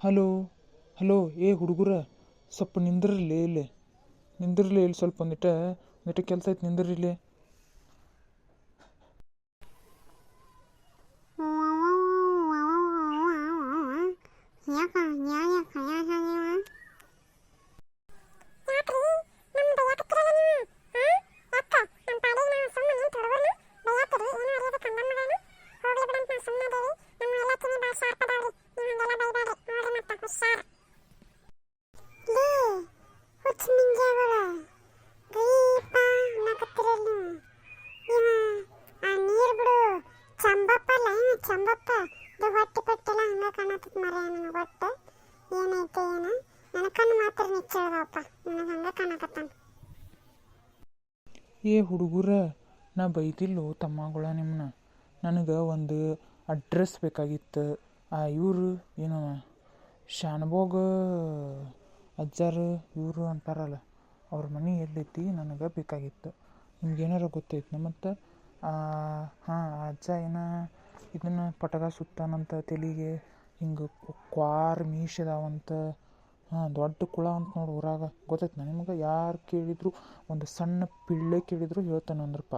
Hello hello, ಏ ಹುಡುಗರ, ಸ್ವಲ್ಪ ನಿಂದಿರಲಿ ಇಲ್ಲಿ. ನಿಂದ್ರಲಿ ಇಲ್ಲಿ ಸ್ವಲ್ಪ ಒಂದಿಟ ಒಂದಿಟ ಕೆಲಸ ಐತೆ ನಿಂದ್ರಿ ಇಲ್ಲಿ. ಯಾಕ ಯಾಕ ಯಾಕ್ರಿ ನಮ್ದು ಯಾಕತ್ರಲ್ಲ ನೀವು ಯಾಕ ನಮ್ಮ ಪಾಡಿಗೆ ನಾವು ಸುಮ್ಮನೆ ನಿಂತು ಹುಡುಗರ್ನ ಬೈಯಾಕ್ರಿ ಏನೋ ಅರಿಯದ ಕಂಡ ಮಾಡೋಣ ಹೋಗ್ಲಿ ಬಿಡಂತ ನಾವು ಸುಮ್ಮನೆ ಅದೇವಿ ನಮ್ಮ ಎಲ್ಲ ತಿನಿ ನೀವು ಹಂಗೆಲ್ಲ ಬೈಬೇಡ್ರಿ ನೋಡ್ರಿ ಮತ್ತೆ ಹುಷಾರ್ ಲೇ ಬಿಡು ಚಂಬಪ್ಪ ಚಂಬಪ್ಪ ಪಟ್ಟೆಲ್ಲ ನನ್ನ ಮಾತ್ರ ನಿಚ್ಚಳದಪ್ಪ ನನಗೆ ಏ ಹುಡುಗರ, ನಾ ಬೈದಿಲ್ಲೋ ತಮ್ಮಗಳ ನಿಮ್ಮನ್ನ ನನಗೆ ಒಂದು ಅಡ್ರೆಸ್ ಬೇಕಾಗಿತ್ತು. ಇವರು ಏನು ಶಾನ್ಭೋಗ, ಅಜ್ಜಾರು ಇವರು ಅಂತಾರಲ್ಲ, ಅವ್ರ ಮನೆ ಎಲ್ಲೈತಿ ನನಗೆ ಬೇಕಾಗಿತ್ತು. ನಿಮ್ಗೆ ಏನಾರ ಗೊತ್ತೈತೆ ಮತ್ತು ಹಾಂ ಅಜ್ಜ ಏನ ಇದನ್ನು ಪಟಗ ಸುತ್ತಾನಂತ ತಲೆಗೆ ಹಿಂಗೆ ಕ್ವಾರ್ ಮೀಶ್ ಇದಾವಂತ ಹಾಂ, ದೊಡ್ಡ ಕುಳ ಅಂತ ನೋಡಿ ಊರಾಗ. ಗೊತ್ತೈತೆ ನಿಮ್ಗೆ? ಯಾರು ಕೇಳಿದ್ರು, ಒಂದು ಸಣ್ಣ ಪಿಳ್ಳೆ ಕೇಳಿದ್ರು ಹೇಳ್ತಾನೆ ಅಂದ್ರಪ್ಪ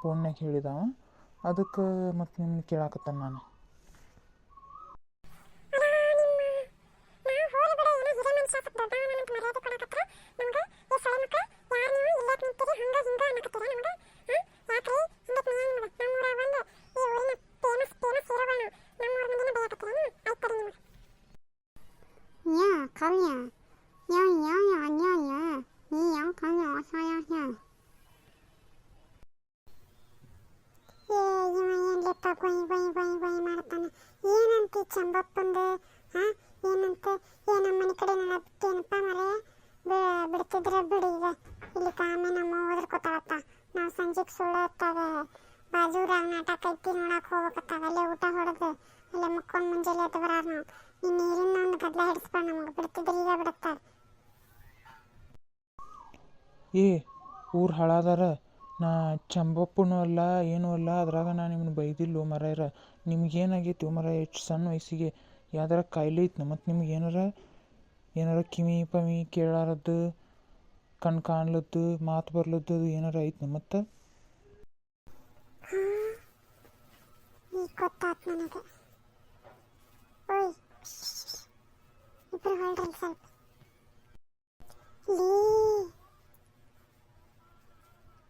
ಫೋನ್ನಾಗ ಹೇಳಿದವ ಅದಕ್ಕೆ ಮತ್ತು ನಿಮ್ಗೆ ಕೇಳಾಕತ್ತಾನ ನಾನು. ವೈ ವೈ ವೈ ಗೊಯ್ ಮಾಡ್ತಾನೆ. ಏನಂತ ಚಂಬಪ್ಪಂದು ಹಾ ಏನಂತ? ಏ, ನಮ್ಮನೆ ಕಡೆ ನನ್ನ ಬಿಟ್ಟೇನಪ್ಪ ಮರೆ ಬಿಡ್ತಿದ್ರೆ ಬಿಡಿ ಈಗ. ಇಲ್ಲಿ ಕಾಮೆ ನಮ್ಮ ಓದ್ರಕೊತಾವತ್ತ ನಾವು ಸಂಜೆಗೆ ಸುಳ್ಳು ಹೊತ್ತಾಗ ಬಾಜೂರಾಗ ನಾಟಕ ಐತಿ ನೋಡಕ್ಕೆ ಹೋಗ್ಬೇಕತ್ತಾವ. ಅಲ್ಲೇ ಊಟ ಹೊಡೆದು. ಅಲ್ಲೇ ಮುಕ್ಕೊಂಡು ಮುಂಜಾನೆ ಎದ್ದು ಬರಾರ ನಾವು. ಈ ನೀರಿನ ಒಂದು ಗದ್ಲ ಹಿಡಿಸ್ಕೊಂಡು ನಮಗೆ. ಬಿಡ್ತಿದ್ರೆ ಈಗ ಬಿಡುತ್ತಾರೆ ಏ, ಊರು ಹಾಳಾದಾರ. ನಾ ಚಂಬಪ್ಪನೂ ಅಲ್ಲ, ಏನೂ ಅಲ್ಲ, ಅದ್ರಾಗ ನಾ ನಿಮ್ಮನ್ನ ಬೈದಿಲ್ಲೋ ಮರಾಯರ. ನಿಮ್ಗೇನಾಗೈತಿ ಮರ ಎಷ್ಟು ಸಣ್ಣ ವಯಸ್ಸಿಗೆ. ಯಾವ್ದಾರ ಕಾಯಿಲೆ ಐತ್ನ ಮತ್ತು ನಿಮ್ಗೆ ಏನಾರ? ಏನಾರ ಕಿವಿ ಪವಿ ಕೇಳಾರದ್ದು, ಕಣ್ ಕಾಣ್ಲದ್ದು, ಮಾತು ಬರ್ಲದ್ದು, ಅದು ಏನಾರ ಐತ್ನ ಮತ್ತು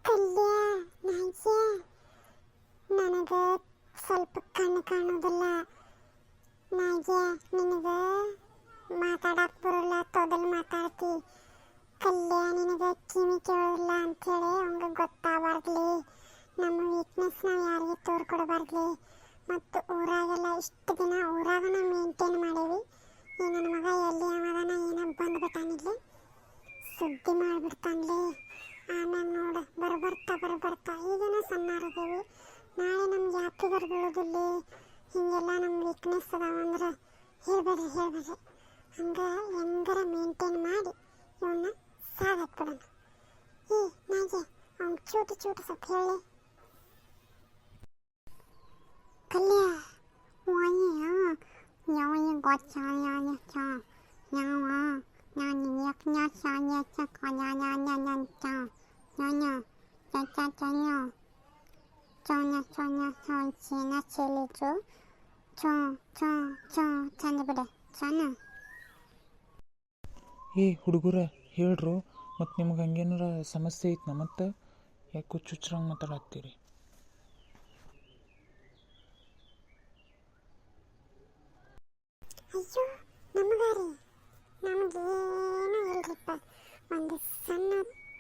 ಕಲ್ಯ ನಾಯ್ಯ ನನಗೆ ಸ್ವಲ್ಪ ಕಣ್ಣು ಕಾಣೋದಿಲ್ಲ ನಾಯ್ಯ ನಿನಗೆ ಮಾತಾಡಕ್ ಬರಲ್ಲ, ತೊದಲ್ ಮಾತಾಡ್ತಿ. ಕಲ್ಯ ನಿನಗೆ ಕಿವಿ ಕೇಳೋದಿಲ್ಲ ಅಂಥೇಳಿ ಅವಂಗೆ ಗೊತ್ತಾಗಬಾರ್ದ್ಲಿ ನಮ್ಮ ವೀಕ್ನೆಸ್ ನಾವು ಯಾರಿಗೆ ತೋರ್ಕೊಡಬಾರ್ದ್ಲಿ. ಮತ್ತು ಊರಾಗೆಲ್ಲ ಇಷ್ಟು ದಿನ ಊರಾಗ ನಾವು ಮೇಂಟೈನ್ ಮಾಡೇವಿ. ಈ ನನ್ನ ಮಗ ಎಲ್ಲಿ ಅವದಾನ ಏನೋ ಬಂದ್ಬಿಟ್ಟಾನಿಲ್ಲಿ ಸುದ್ದಿ ಮಾಡಿಬಿಡ್ತಾನ್ಲಿ. ಆಮೇಲೆ ನೋಡು ಬರ್ಬರ್ತಾ ಬರ್ಬರ್ತಾ ಈಗೇನೋ ಸಣ್ಣಾರದೇವಿ ನಾಳೆ ನಮ್ಗೆ ಯಾಕೆ ಬರ್ಬೀಳೋದಿಲ್ಲಿ ಹಿಂಗೆಲ್ಲ ನಮ್ಮ ವೀಕ್ನೆಸ್ ಅದಾವ ಅಂದ್ರೆ ಹೇಳ್ಬೇಡ್ರಿ ಹೇಳ್ಬೇಡ್ರಿ. ಹಂಗೆ ಹೆಂಗಾರ ಮೇಂಟೈನ್ ಮಾಡಿ ಇವನ್ನ ಸಾಗತ್ಬಿಡೋಣ ಈ ನಾಗೆ, ಅವ್ನು ಚೂಟಿ ಚೂಟಿ ಸ್ವಲ್ಪ ಹೇಳಿ. ಕಲ್ಯ ಯಾವ ಗೊತ್ತ ಯಾವ ನಾನು ಯಜ್ಞ ನಾನು ನಾನು ಚ ನಾನು ಚ ಚ ಚ cionia cionia cioncina ಚೆಲಿದ್ರು ಚೋ ಚೋ ಚೋ ಚಂದ ಬಿಡ ಚನ ಏ ಹುಡುಗರ ಹೇಳ್ರು. ಮತ್ತು ನಿಮ್ಗೆ ಹಂಗೇನಾರ ಸಮಸ್ಯೆ ಐತನ ಮತ್ತು? ಯಾಕೆ ಚುಚ್ಚರಂಗೆ ಮಾತಾಡತ್ತೀರಿ? ಅಯ್ಯೋ ನಮಗಾರಿ. ನಮಗೇನು ಇಲ್ರಿಪ್ಪ. ಒಂದು ಸಣ್ಣ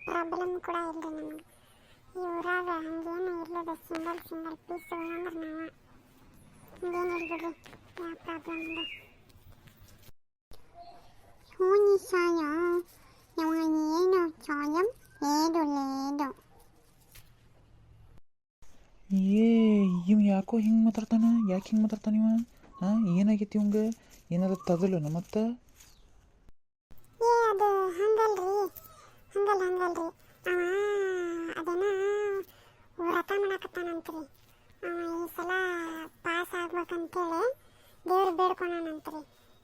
ಪ್ರಾಬ್ಲಮ್ ಕೂಡ ಇಲ್ರಿ ನಮಗೆ. ಈ ಊರಾಗ ಹಂಗೇನು ಇರ್ಲದ ಸಿಂಗಲ್ ಸಿಂಗಲ್ ಪೀಸ್ ಅಂದ್ರೆ ನಾವು ಹಂಗೇನು ಇಲ್ಬಿಡ್ರಿ ಯಾವ ಪ್ರಾಬ್ಲಮ್ ಇಲ್ಲ ಹೋನಿಸಾಯ ಏನು ಚಾಯಂ ಲೇಡು ಲೇಡು ಏ ಇವ್ ಯಾಕೋ ಹಿಂಗೆ ಮಾತಾಡ್ತಾನ ಯಾಕೆ ಹಿಂಗೆ ಮಾತಾಡ್ತಾನ ಇವ ಹಾಂ ಏನಾಗೈತಿ ಇವಂಗೆ ಏನಾರ ತದಲನ ಮತ್ತು ಏ ಅದು ಹಂಗಲ್ರಿ ಹಂಗಲ್ ಹಂಗಲ್ರಿ ಅವ ಅದನ್ನ ವ್ರತ ಮಾಡಕತ್ತಾನಂತ್ರಿ ಅವ ಈ ಸಲ ಪಾಸ್ ಆಗ್ಬೇಕಂತೇಳಿ ದೇವ್ರು ಬೇಡ್ಕೊಳನಂತ್ರಿ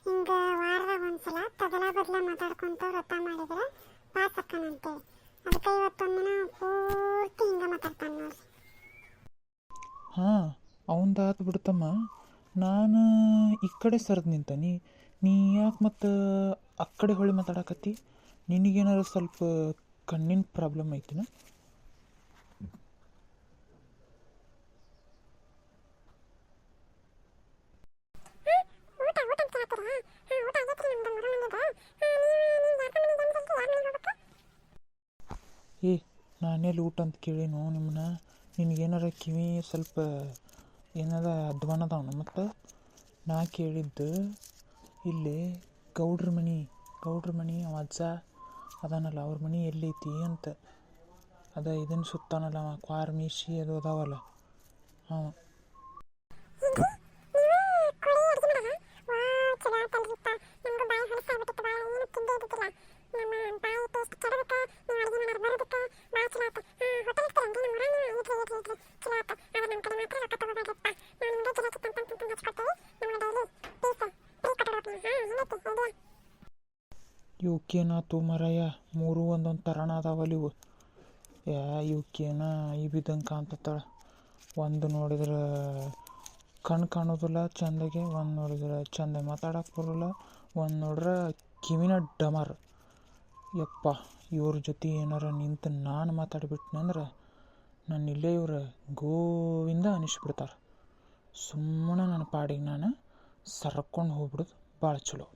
ಹಿಂಗೆ ವಾರದಾಗ ಒಂದ್ಸಲ ತಗಲ ಬದಲ ಮಾತಾಡ್ಕೊಂತ ವ್ರತ ಮಾಡಿದ್ರೆ ಪಾಸ್ ಅಕ್ಕನಂತೇಳಿ ಅದಕ್ಕೆ ಇವತ್ತೊಂದಿನ ಪೂರ್ತಿ ಹಿಂಗೆ ಮಾತಾಡ್ತಾನೆ ನೋಡ್ರಿ. ಹಾಂ ಅವಂದಾತು ಬಿಡ್ತಮ್ಮ. ನಾನು ಈ ಕಡೆ ಸರ್ದು ನಿಂತನಿ ನೀ ಯಾಕೆ ಮತ್ತು ಆ ಕಡೆ ಹೊಳಿ ಮಾತಾಡಕತ್ತಿ? ನಿನಗೇನಾರು ಸ್ವಲ್ಪ ಕಣ್ಣಿನ ಪ್ರಾಬ್ಲಮ್ ಐತಿನ ಊಟ ಊಟ ಅಂತ ಕೇಳ್ತೀರಾ ಹಾಂ ಊಟ ಆಗೈತ್ರಿ ನಮ್ದು ಮೂರು ಮಂದಿದು ನೀವು ಯಾಕೆ ಮನೆಗೆ ಯಾರು ಮನೆಗೆ ಹೋಗ್ಬೇಕು ಏ ನಾನೆಲ್ಲಿ ಊಟ ಅಂತ ಕೇಳೇನು ನಿಮ್ಮನ್ನ ನಿನಗೇನಾರ ಕಿವಿ ಸ್ವಲ್ಪ ಏನಾರ ಅಧ್ವಾನ ಅದಾವನ ಮತ್ತು? ನಾ ಕೇಳಿದ್ದು, ಇಲ್ಲಿ ಗೌಡ್ರ ಮನೆ ಗೌಡ್ರ ಮನೆ ಅವ ಅಜ್ಜ ಅದಾನಲ್ಲ, ಅವ್ರ ಮನೆ ಎಲ್ಲೈತಿ ಅಂತ. ಅದ ಇದನ್ನು ಸುತ್ತಾನಲ್ಲ ಅವ ಕ್ವಾರ್ ಮೀಸಿ ಅದು ಅದಾವಲ್ಲ. ಹಾಂ ಬಾಯಿ ಇವಕ್ಕೇನಾತು ಮರಯ್ಯ ಮೂರು ಒಂದೊಂದು ತರಣ ಅದಾವಲ್ಲ ಇವು. ಯಾ ಇವಕ್ಕೇನ ಈ ಬಿದ್ದಂಗೆ ಕಾಣ್ತತ್ತಾಳ. ಒಂದು ನೋಡಿದ್ರೆ ಕಣ್ಣು ಕಾಣೋದಿಲ್ಲ, ಚಂದಗೆ. ಒಂದು ನೋಡಿದ್ರೆ ಚಂದ ಮಾತಾಡಕ್ಕೆ ಬರೋಲ್ಲ. ಒಂದು ನೋಡ್ರೆ ಕಿವಿನ ಡಮರ್. ಯಪ್ಪ, ಇವ್ರ ಜೊತೆ ಏನಾರ ನಿಂತು ನಾನು ಮಾತಾಡಿಬಿಟ್ನಂದ್ರೆ ನನ್ನ ಇಲ್ಲೇ ಇವ್ರ ಗೋವಿಂದ ಅನಿಸ್ಬಿಡ್ತಾರೆ. ಸುಮ್ಮನೆ ನನ್ನ ಪಾಡಿಗೆ ನಾನು ಸರ್ಕೊಂಡು ಹೋಗ್ಬಿಡೋದು ಭಾಳ ಚಲೋ.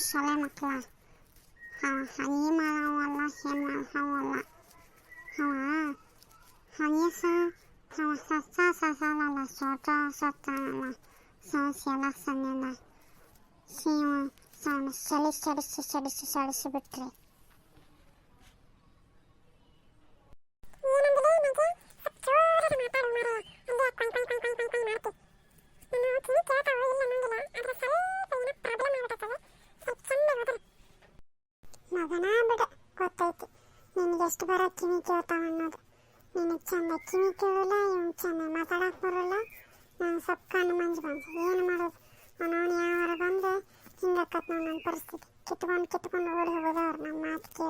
salam akla. Ha ha ni mala wala hema ha wala. Ha ha. Ha ni sa ha sa sa sa sa la la so ta so la. Sa sia la sa la. Si wa sa na sele sele sele sele sele ಎಷ್ಟು ಬರ ಕಿವಿ ಕೇಳ್ತಾವ ಅನ್ನೋದು ನಿನಗೆ ಚಂದ ಕಿವಿ ಕೇಳಲ್ಲ ಇವ್ ಚಂದ ಮಾತಾಡಕ್ ಬರಲ್ಲ ನಾನು ಸ್ವಲ್ಪ ಕಣ್ಣು ಮಂಜು ಬಂದು ಏನು ಮಾಡೋದು? ಅವನವನು ಯಾವಾಗ ಬಂದು ಹಿಂಗಕ್ಕತ್ ನೋಡಿ ನನ್ನ ಪರಿಸ್ಥಿತಿ ಕಿತ್ಕೊಂಡು ಕಿತ್ಕೊಂಡು ಓಡಿ ಹೋಗೋದವ್ರು ನಮ್ಮ ಮಾತು